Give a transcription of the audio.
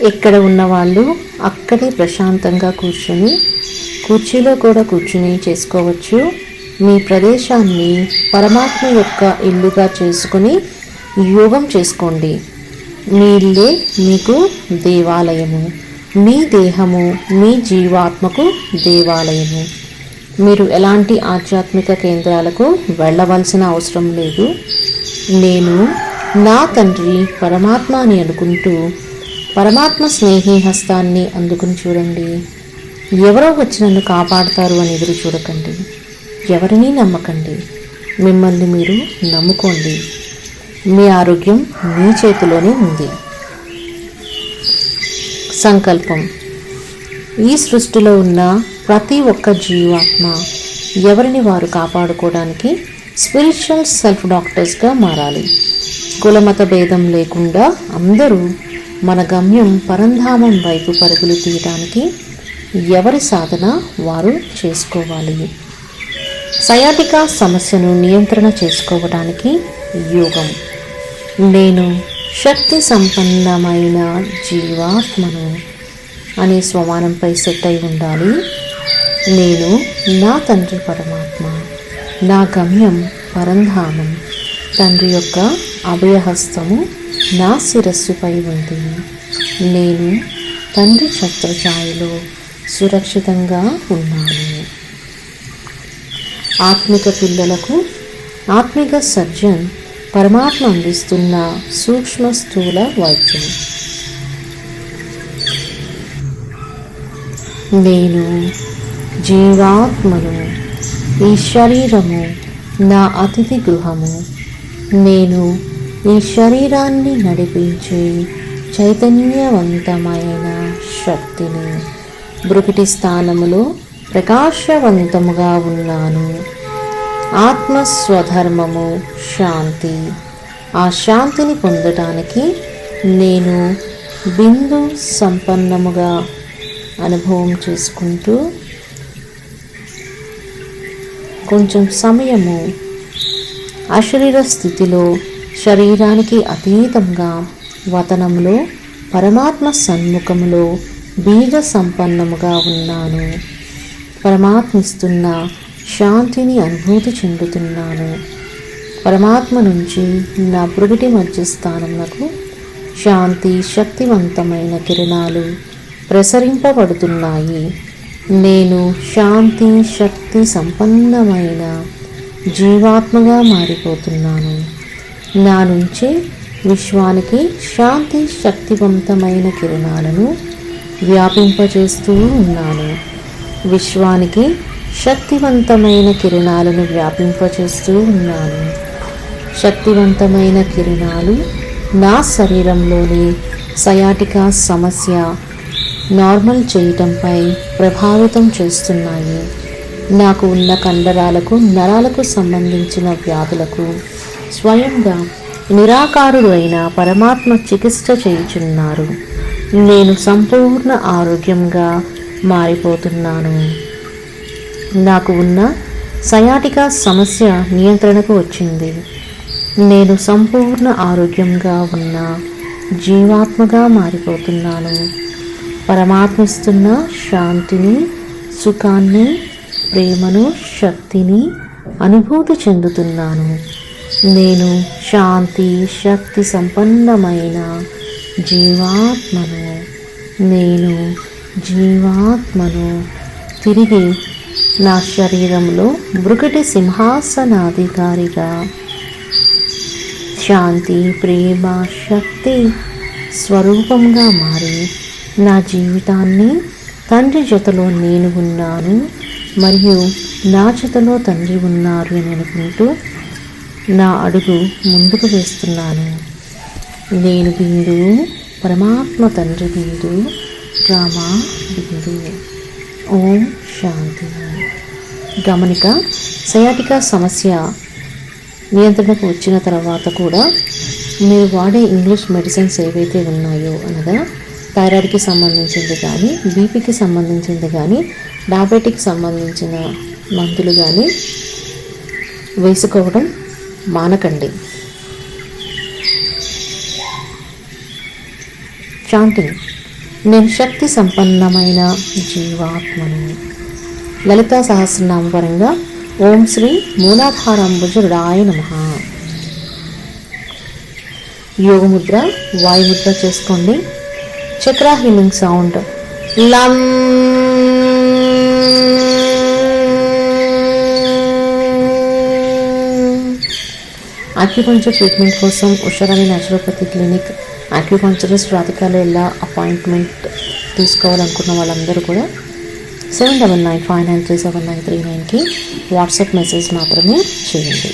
ఎక్కడ ఉన్నవాళ్ళు అక్కడే ప్రశాంతంగా కూర్చొని కుర్చీలో కూడా కూర్చుని చేసుకోవచ్చు. మీ ప్రదేశాన్ని పరమాత్మ యొక్క ఇల్లుగా చేసుకుని యోగం చేసుకోండి. మీ ఇల్లే మీకు దేవాలయము. మీ దేహము మీ జీవాత్మకు దేవాలయము. మీరు ఎలాంటి ఆధ్యాత్మిక కేంద్రాలకు వెళ్ళవలసిన అవసరం లేదు. నేను నా తండ్రి పరమాత్మ అని అనుకుంటూ పరమాత్మ స్నేహి హస్తాన్ని అందుకుని చూడండి. ఎవరో వచ్చి నన్ను కాపాడతారు అని ఎదురు చూడకండి. ఎవరినీ నమ్మకండి. మిమ్మల్ని మీరు నమ్ముకోండి. మీ ఆరోగ్యం మీ చేతిలోనే ఉంది. సంకల్పం. ఈ సృష్టిలో ఉన్న ప్రతి ఒక్క జీవాత్మ ఎవరిని వారు కాపాడుకోవడానికి స్పిరిచువల్ సెల్ఫ్ డాక్టర్స్గా మారాలి. కులమత భేదం లేకుండా అందరూ మన గమ్యం పరంధామం వైపు పరుగులు తీయడానికి ఎవరి సాధన వారు చేసుకోవాలి? సయాటికా సమస్యను నియంత్రణ చేసుకోవడానికి యోగం. నేను శక్తి సంపన్నమైన జీవాత్మను అనే స్వమానంపై సెట్ అయి ఉండాలి. నేను నా తండ్రి పరమాత్మ నా గమ్యం పరంధామం తండ్రి యొక్క అభయహస్తము నా శిరస్సుపై ఉంది. నేను తండ్రి ఛత్రఛాయలో సురక్షితంగా ఉన్నాను. ఆత్మిక పిల్లలకు ఆత్మిక సర్జన్ పరమాత్మ అందిస్తున్న సూక్ష్మ స్థూల వైద్యం. నేను జీవాత్మను ఈ శరీరము నా అతిథి గృహము. నేను ఈ శరీరాన్ని నడిపించే. చైతన్యవంతమైన శక్తిని బ్రుకిటి స్థానములో ప్రకాశవంతముగా ఉన్నాను. ఆత్మస్వధర్మము శాంతి. ఆ శాంతిని పొందటానికి నేను బిందు సంపన్నముగా అనుభవం చేసుకుంటూ కొంచెం సమయము అశరీర స్థితిలో శరీరానికి అతీతంగా వతనంలో పరమాత్మ సన్ముఖంలో బీజ సంపన్నముగా ఉన్నాను. పరమాత్మిస్తున్న శాంతిని అనుభూతి చెందుతున్నాను. పరమాత్మ నుంచి నా బృగిటి మధ్య స్థానములకు శాంతి శక్తివంతమైన కిరణాలు ప్రసరింపబడుతున్నాయి. నేను శాంతి శక్తి సంపన్నమైన జీవాత్మగా మారిపోతున్నాను. నా నుంచి విశ్వానికి శాంతి శక్తివంతమైన కిరణాలను వ్యాపింపజేస్తూ ఉన్నాను. విశ్వానికి శక్తివంతమైన కిరణాలను వ్యాపింపచేస్తూ ఉన్నాను. శక్తివంతమైన కిరణాలు నా శరీరంలోని సయాటికా సమస్య నార్మల్ చేయటంపై ప్రభావితం చేస్తున్నాయి. నాకు ఉన్న కండరాలకు నరాలకు సంబంధించిన వ్యాధులకు స్వయంగా నిరాకారుడు అయిన పరమాత్మ చికిత్స చేయుచున్నారు. నేను సంపూర్ణ ఆరోగ్యంగా మారిపోతున్నాను. నాకు ఉన్న సయాటికా సమస్య నియంత్రణకు వచ్చింది. నేను సంపూర్ణ ఆరోగ్యంగా ఉన్న జీవాత్మగా మారిపోతున్నాను. పరమాత్మిస్తున్న శాంతిని సుఖాన్ని ప్రేమను శక్తిని అనుభూతి చెందుతున్నాను. నేను శాంతి శక్తి సంపన్నమైన జీవాత్మను. నేను జీవాత్మను. తిరిగి నా శరీరంలో మృగటి సింహాసనాధికారిగా. శాంతి ప్రేమ శక్తి స్వరూపంగా మారి నా జీవితాన్ని తండ్రి జతలో నేను ఉన్నాను మరియు నా జతలో తండ్రి ఉన్నారు అని అనుకుంటూ నా అడుగు ముందుకు వేస్తున్నాను. నేను బిందు పరమాత్మ తండ్రి బిందు రామా బిందు. ఓం శాంతి. గమనిక సయాటిక సమస్య నియంత్రణకు వచ్చిన తర్వాత కూడా మీరు వాడే ఇంగ్లీష్ మెడిసిన్స్ ఏవైతే ఉన్నాయో అనగా థైరాయిడ్కి సంబంధించింది కానీ బీపీకి సంబంధించింది కానీ డయాబెటిక్ సంబంధించిన మందులు కానీ వేసుకోవడం మానకండి. చాంటింగ్ నేను శక్తి సంపన్నమైన జీవాత్మను. లలితా సహస్రనామ పరంగా ఓం శ్రీ మూలాధారంబుజుడాయ నమ. యోగముద్ర వాయుముద్ర చేసుకోండి. Chakra healing sound. లం ఆక్యుపంచర్ ట్రీట్మెంట్ కోసం ఉషారాణి న్యాచురోపతి క్లినిక్ ఆక్యుపంచరిస్ట్ రాధికాలో ఎలా అపాయింట్మెంట్ తీసుకోవాలనుకున్న వాళ్ళందరూ కూడా seven double nine five nine three seven nine three నైన్కి వాట్సాప్ మెసేజ్ మాత్రమే చేయండి.